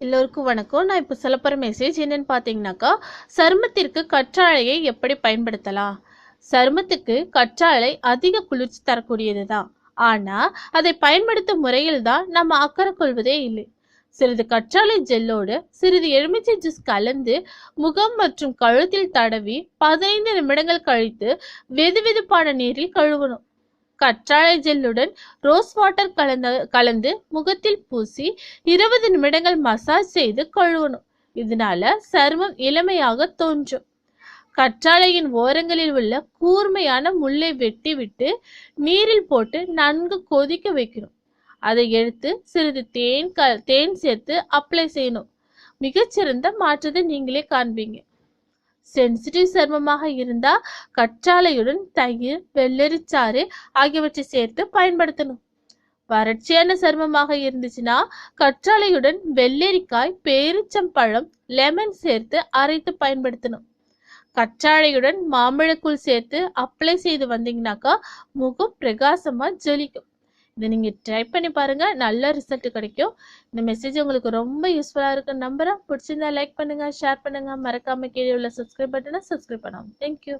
எல்லோருக்கும் வணக்கம். நான் இப்போ சொல்லப்போகிற மெசேஜ் என்னென்னு பார்த்தீங்கன்னாக்கா சருமத்திற்கு கற்றாழையை எப்படி பயன்படுத்தலாம்? சருமத்துக்கு கற்றாழை அதிக குளிர்ச்சி தரக்கூடியது தான் ஆனால் அதை பயன்படுத்தும் முறையில் தான் நம்ம அக்கறை கொள்வதே இல்லை. சிறிது கற்றாழை ஜெல்லோடு சிறிது எலுமிச்சை ஜூஸ் கலந்து முகம் மற்றும் கழுத்தில் தடவி பதினைந்து நிமிடங்கள் கழித்து வெது வெதுப்பான நீரில் கழுவணும். கற்றாழை ஜெல்லுடன் ரோஸ் வாட்டர் கலந்த கலந்து முகத்தில் பூசி இருபது நிமிடங்கள் மசாஜ் செய்து கழுவணும். இதனால சருமம் இளமையாக தோன்றும். கற்றாழையின் ஓரங்களில் உள்ள கூர்மையான முள்ளை வெட்டி விட்டு நீரில் போட்டு நன்கு கொதிக்க வைக்கணும். அதை எடுத்து சிறிது தேன் க தேன் சேர்த்து அப்ளை செய்யணும். மிகச்சிறந்த மாற்றத்தை நீங்களே காண்பீங்க. சென்சிட்டிவ் சருமமாக இருந்தா கற்றாழையுடன் தயிர் வெள்ளரிச்சாறு ஆகியவற்றை சேர்த்து பயன்படுத்தணும். வறட்சியான சருமமாக இருந்துச்சுன்னா கற்றாழையுடன் வெள்ளரிக்காய் பேரிச்சம்பழம் லெமன் சேர்த்து அரைத்து பயன்படுத்தணும். கற்றாழையுடன் மாம்பழக்கூழ் சேர்த்து அப்ளை செய்து வந்தீங்கன்னாக்கா முகம் பிரகாசமா ஜொலிக்கும். இதை நீங்கள் ட்ரை பண்ணி பாருங்க. நல்ல ரிசல்ட் கிடைக்கும். இந்த மெசேஜ் உங்களுக்கு ரொம்ப யூஸ்ஃபுல்லாக இருக்குன்னு நம்புகிறேன் பிடிச்சிருந்தா லைக் பண்ணுங்க ஷேர் பண்ணுங்க. மறக்காமல் கீழே உள்ள சப்ஸ்கிரைப் பட்டனை சப்ஸ்கிரைப் பண்ணலாம் தேங்க்யூ